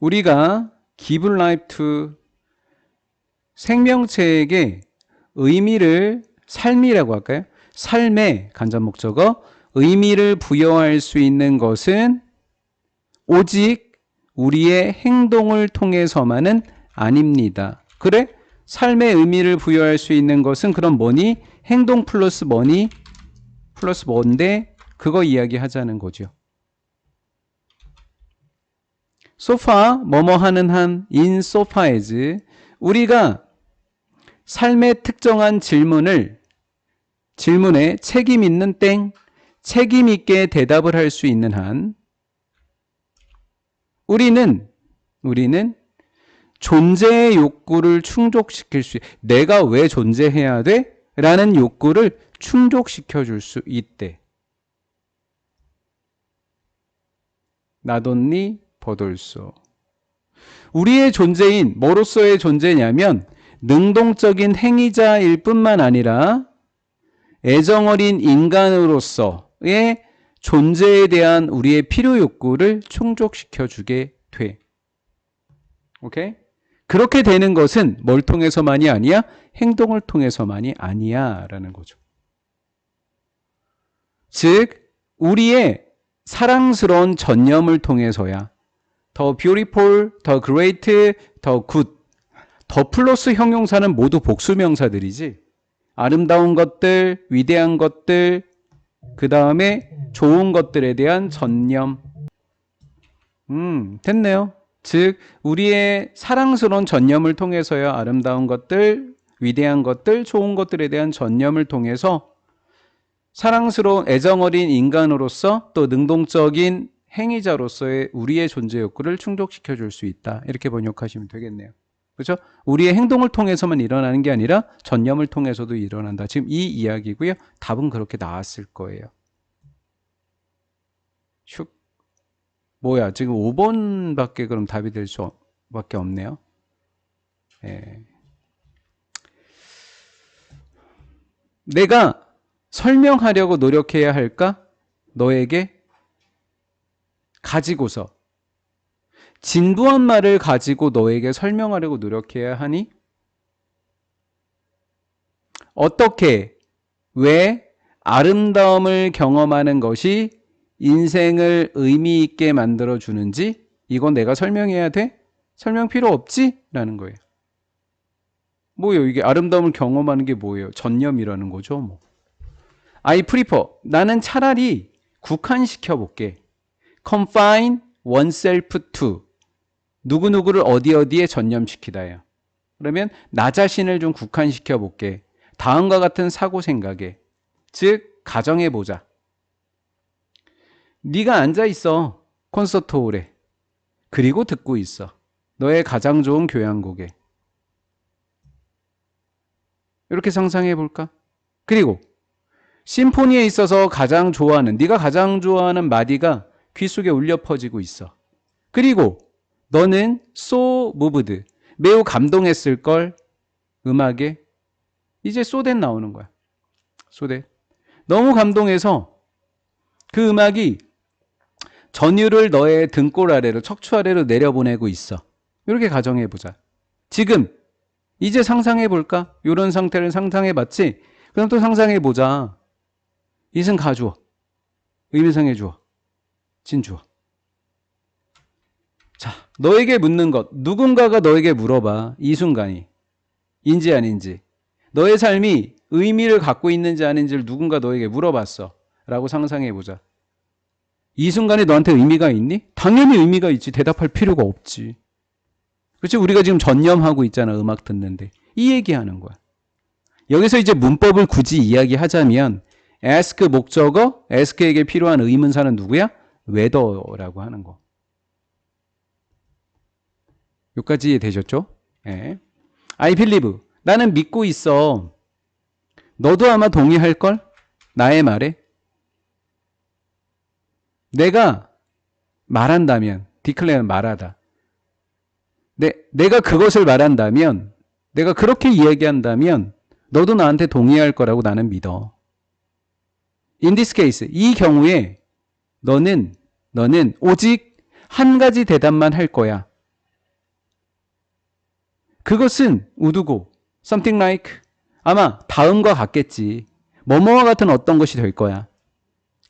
우리가 give life to 생명체에게 의미를 삶이라고 할까요? 삶의 간접 목적어 의미를 부여할 수 있는 것은 오직 우리의 행동을 통해서만은 아닙니다. 그래? 삶의 의미를 부여할 수 있는 것은 그럼 뭐니? 행동 플러스 뭐니? 플러스 뭔데? 그거 이야기하자는 거죠. 소파 뭐뭐 하는 한 far as 우리가 삶의 특정한 질문을 질문에 책임 있는 땡 책임 있게 대답을 할 수 있는 한 우리는 우리는 존재의 욕구를 충족시킬 수 내가 왜 존재해야 돼? 라는 욕구를 충족시켜 줄 수 있대. 나돈니 버돌소. 우리의 존재인 뭐로서의 존재냐면 능동적인 행위자일 뿐만 아니라 애정어린 인간으로서의 존재에 대한 우리의 필요 욕구를 충족시켜 주게 돼. 오케이? 그렇게 되는 것은 뭘 통해서만이 아니야? 행동을 통해서만이 아니야. 라는 거죠. 즉, 우리의 사랑스러운 전념을 통해서야 더 beautiful, 더 great, 더 good. 더 플러스 형용사는 모두 복수명사들이지. 아름다운 것들, 위대한 것들, 그 다음에 좋은 것들에 대한 전념. 음, 됐네요. 즉, 우리의 사랑스러운 전념을 통해서야 아름다운 것들, 위대한 것들, 좋은 것들에 대한 전념을 통해서 사랑스러운 애정어린 인간으로서 또 능동적인 행위자로서의 우리의 존재 욕구를 충족시켜 줄 수 있다. 이렇게 번역하시면 되겠네요. 그렇죠? 우리의 행동을 통해서만 일어나는 게 아니라 전념을 통해서도 일어난다. 지금 이 이야기고요. 답은 그렇게 나왔을 거예요. 슉. 뭐야? 지금 5번밖에 그럼 답이 될 수밖에 없네요. 예. 내가 설명하려고 노력해야 할까? 너에게 가지고서 진부한 말을 가지고 너에게 설명하려고 노력해야 하니? 어떻게, 왜 아름다움을 경험하는 것이 인생을 의미 있게 만들어 주는지 이건 내가 설명해야 돼? 설명 필요 없지? 라는 거예요. 뭐예요? 이게 아름다움을 경험하는 게 뭐예요? 전념이라는 거죠, 뭐. I prefer. 나는 차라리 국한시켜 볼게. Confine oneself to. 누구누구를 어디 어디에 전념시키다요. 그러면 나 자신을 좀 국한시켜 볼게. 다음과 같은 사고 생각에. 즉 가정해 보자. 네가 앉아 있어. 콘서트 홀에. 그리고 듣고 있어. 너의 가장 좋은 교향곡에. 이렇게 상상해 볼까? 그리고 심포니에 있어서 가장 좋아하는 네가 가장 좋아하는 마디가 귀 속에 울려 퍼지고 있어. 그리고 너는 so moved 매우 감동했을 걸 음악에 이제 소댓 나오는 거야. 소댓. 너무 감동해서 그 음악이 전율을 너의 등골 아래로 척추 아래로 내려보내고 있어. 이렇게 가정해 보자. 지금 이제 상상해 볼까? 이런 상태를 상상해 봤지? 그럼 또 상상해 보자. 이승 가주어. 의미상해 주어. 진 주어. 자, 너에게 묻는 것. 누군가가 너에게 물어봐. 이 순간이. 인지 아닌지. 너의 삶이 의미를 갖고 있는지 아닌지를 누군가 너에게 물어봤어. 라고 상상해 보자. 이 순간에 너한테 의미가 있니? 당연히 의미가 있지. 대답할 필요가 없지. 그렇지? 우리가 지금 전념하고 있잖아. 음악 듣는데. 이 얘기하는 거야. 여기서 이제 문법을 굳이 이야기하자면 ask 목적어, ask에게 필요한 의문사는 누구야? Whether라고 하는 거. 여기까지 되셨죠? 예. I believe. 나는 믿고 있어. 너도 아마 동의할 걸? 나의 말에. 내가 말한다면, declare는 말하다. 내, 내가 그것을 말한다면, 내가 그렇게 이야기한다면, 너도 나한테 동의할 거라고 나는 믿어. In this case, 이 경우에 너는, 너는 오직 한 가지 대답만 할 거야. 그것은 우두고 something like 아마 다음과 같겠지. 뭐뭐와 같은 어떤 것이 될 거야.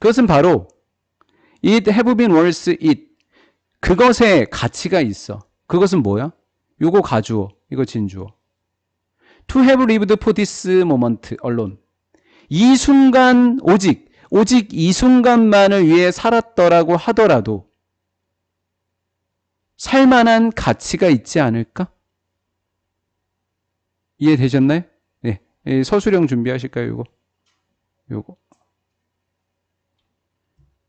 그것은 바로 it have been worth it. 그것에 가치가 있어. 그것은 뭐야? 요거 가주어. 이거 진주어. to have lived for this moment alone. 이 순간 오직 오직 이 순간만을 위해 살았더라고 하더라도 살만한 가치가 있지 않을까? 이해되셨나요? 네. 예, 서술형 준비하실까요, 요거? 요거.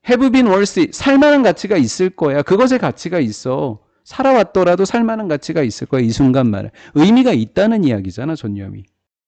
have been worth. 살만한 가치가 있을 거야. 그것의 가치가 있어. 살아왔더라도 살만한 가치가 있을 거야. 이 순간만에. 의미가 있다는 이야기잖아, 전념이.